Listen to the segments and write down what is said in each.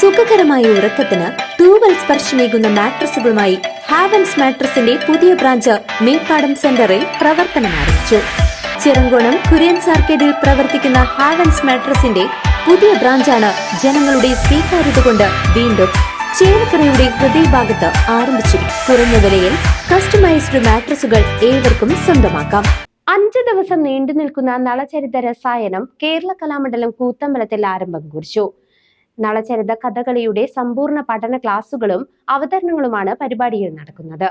സുഖകരമായ ഉറക്കത്തിന് തൂവൽ സ്പർശമേകുന്ന മാട്രസുകളുമായി ഹാവൻസ് മാട്രസിന്റെ പുതിയ ബ്രാഞ്ച് മേപ്പാടം സെന്ററിൽ പ്രവർത്തനം ആരംഭിച്ചു. ചിറങ്കോണം കുര്യൻ സാർക്കേഡിൽ പ്രവർത്തിക്കുന്ന ഹാവൻസ് മാട്രസിന്റെ പുതിയ ബ്രാഞ്ചാണ് ജനങ്ങളുടെ സ്വീകാര്യത കൊണ്ട് വീണ്ടും ചേലക്കരയുടെ ഹൃദയഭാഗത്ത് ആരംഭിച്ചിരിക്കും കുറഞ്ഞ വിലയിൽ കസ്റ്റമൈസ്ഡ് മാട്രസുകൾ ഏവർക്കും സ്വന്തമാക്കാം. അഞ്ച് ദിവസം നീണ്ടു നിൽക്കുന്ന നളചരിത രസായനം കേരള കലാമണ്ഡലം കൂത്തമ്പലത്തിൽ ആരംഭം കുറിച്ചു. നളചരിത കഥകളിയുടെ സമ്പൂർണ പഠന ക്ലാസുകളും അവതരണങ്ങളുമാണ് പരിപാടിയിൽ നടക്കുന്നത്.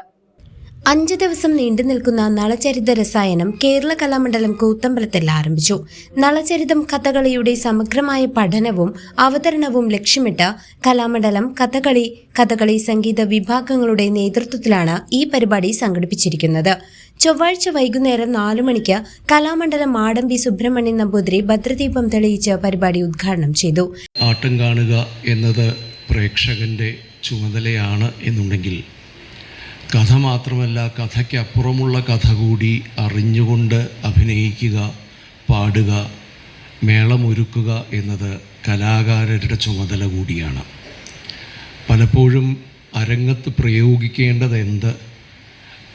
അഞ്ച് ദിവസം നീണ്ടു നിൽക്കുന്ന നളചരിത രസായനം കേരള കലാമണ്ഡലം കൂത്തമ്പലത്തിൽ ആരംഭിച്ചു. നളചരിതം കഥകളിയുടെ സമഗ്രമായ പഠനവും അവതരണവും ലക്ഷ്യമിട്ട് കലാമണ്ഡലം കഥകളി കഥകളി സംഗീത വിഭാഗങ്ങളുടെ നേതൃത്വത്തിലാണ് ഈ പരിപാടി സംഘടിപ്പിച്ചിരിക്കുന്നത്. ചൊവ്വാഴ്ച വൈകുന്നേരം നാലു മണിക്ക് കലാമണ്ഡലം ആടമ്പി സുബ്രഹ്മണ്യൻ നമ്പൂതിരി ഭദ്രദീപം തെളിയിച്ച് പരിപാടി ഉദ്ഘാടനം ചെയ്തു. ആട്ടം കാണുക എന്നത് പ്രേക്ഷകന്റെ ചുമതലയാണ് എന്നുണ്ടെങ്കിൽ കഥ മാത്രമല്ല കഥയ്ക്കപ്പുറമുള്ള കഥ കൂടി അറിഞ്ഞുകൊണ്ട് അഭിനയിക്കുക പാടുക മേളമൊരുക്കുക എന്നത് കലാകാരരുടെ ചുമതല കൂടിയാണ്. പലപ്പോഴും അരങ്ങത്ത് പ്രയോഗിക്കേണ്ടത് എന്ത്?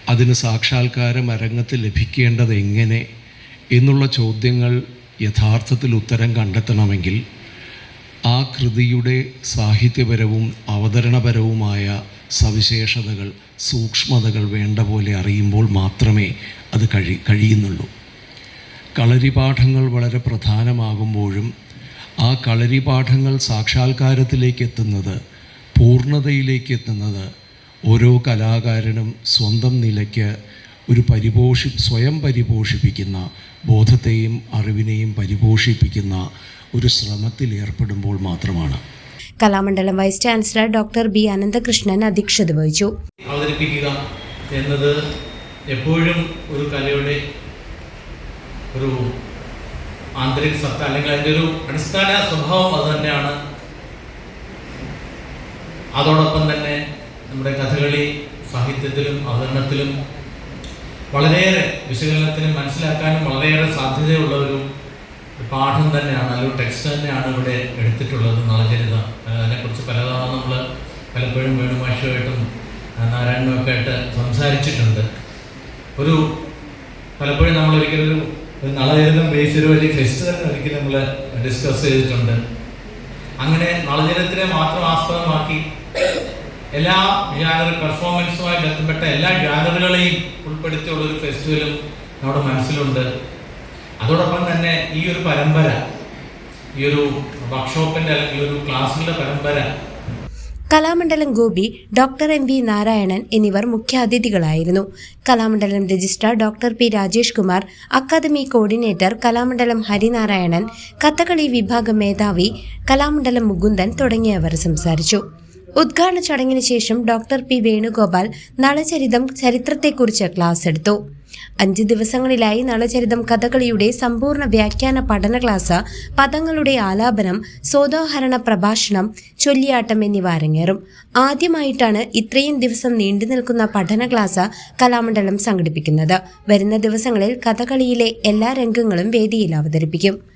അതിന് സാക്ഷാത്കാരം അരങ്ങത്ത് ലഭിക്കേണ്ടത് എങ്ങനെ? എന്നുള്ള ചോദ്യങ്ങൾ യഥാർത്ഥത്തിൽ ഉത്തരം കണ്ടെത്തണമെങ്കിൽ ആ കൃതിയുടെ സാഹിത്യപരവും അവതരണപരവുമായ സവിശേഷതകൾ സൂക്ഷ്മതകൾ വേണ്ട പോലെ അറിയുമ്പോൾ മാത്രമേ അത് കഴി കഴിയുന്നുള്ളൂ. കളരിപാഠങ്ങൾ വളരെ പ്രധാനമാകുമ്പോഴും ആ കളരിപാഠങ്ങൾ സാക്ഷാത്കാരത്തിലേക്ക് എത്തുന്നത് പൂർണതയിലേക്ക് എത്തുന്നത് ഓരോ കലാകാരനും സ്വന്തം നിലയ്ക്ക് ഒരു പരിപോഷി സ്വയം പരിപോഷിപ്പിക്കുന്ന ബോധത്തെയും അറിവിനെയും പരിപോഷിപ്പിക്കുന്ന ഒരു ശ്രമത്തിൽ ഏർപ്പെടുമ്പോൾ മാത്രമാണ്. Kalamandalam vice chancellor doctor B Ananthakrishnan അധ്യക്ഷത വഹിച്ചു. അവതരിപ്പിക്കുക എന്നത് എപ്പോഴും ഒരു കലയുടെ ഒരു ആന്തരിക സത്ത അല്ലെങ്കിൽ അതിന്റെ ഒരു അടിസ്ഥാന സ്വഭാവം അത് തന്നെയാണ്. അതോടൊപ്പം തന്നെ നമ്മുടെ കഥകളി സാഹിത്യത്തിലും അവതരണത്തിലും വളരെയേറെ വിശകലനത്തിനും മനസ്സിലാക്കാനും വളരെയേറെ സാധ്യതയുള്ള ഒരു പാഠം തന്നെയാണ് അല്ലെങ്കിൽ ടെക്സ്റ്റ് തന്നെയാണ് ഇവിടെ എടുത്തിട്ടുള്ളത് നളചരിത അതിനെക്കുറിച്ച് പലതവണ നമ്മൾ പലപ്പോഴും വേണുമാഷുമായിട്ടും നാരായണനുമൊക്കെ ആയിട്ട് സംസാരിച്ചിട്ടുണ്ട്. ഒരു പലപ്പോഴും നമ്മൾ ഒരിക്കലും ഒരു ഒരു നളചരിതം ബേസ് ചെയ്ത് വലിയ ഫെസ്റ്റ് തന്നെ ഒരിക്കലും നമ്മൾ ഡിസ്കസ് ചെയ്തിട്ടുണ്ട്. അങ്ങനെ നളചരിതത്തിനെ മാത്രം ആസ്പദമാക്കി എല്ലാ ജാനർ പെർഫോമൻസുമായി ബന്ധപ്പെട്ട എല്ലാ ജാനറുകളെയും ഉൾപ്പെടുത്തിയുള്ള ഒരു ഫെസ്റ്റിവലും നമ്മുടെ മനസ്സിലുണ്ട്. അതോടൊപ്പം തന്നെ ഈ ഒരു പരമ്പര ഈ ഒരു വർക്ക്ഷോപ്പിന്റെ അല്ലെങ്കിൽ ഒരു ക്ലാസ്സിന്റെ പരമ്പര. Kalamandalam Gopi doctor M V Narayanan എന്നിവർ മുഖ്യാതിഥികളായിരുന്നു. Kalamandalam registrar doctor P Rajesh Kumar academy coordinator Kalamandalam Harinarayanan Kathakali വിഭാഗം മേധാവി കലാമണ്ഡലം മുകുന്ദൻ തുടങ്ങിയവർ സംസാരിച്ചു. ഉദ്ഘാടന ചടങ്ങിന് ശേഷം ഡോക്ടർ പി വേണുഗോപാൽ നളചരിതം ചരിത്രത്തെക്കുറിച്ച് ക്ലാസ് എടുത്തു. അഞ്ച് ദിവസങ്ങളിലായി നളചരിതം കഥകളിയുടെ സമ്പൂർണ വ്യാഖ്യാന പഠന ക്ലാസ് പദങ്ങളുടെ ആലാപനം സ്വതോഹരണ പ്രഭാഷണം ചൊല്ലിയാട്ടം എന്നിവ അരങ്ങേറും. ആദ്യമായിട്ടാണ് ഇത്രയും ദിവസം നീണ്ടു നിൽക്കുന്ന പഠന ക്ലാസ് കലാമണ്ഡലം സംഘടിപ്പിക്കുന്നത്. വരുന്ന ദിവസങ്ങളിൽ കഥകളിയിലെ എല്ലാ രംഗങ്ങളും വേദിയിൽ അവതരിപ്പിക്കും.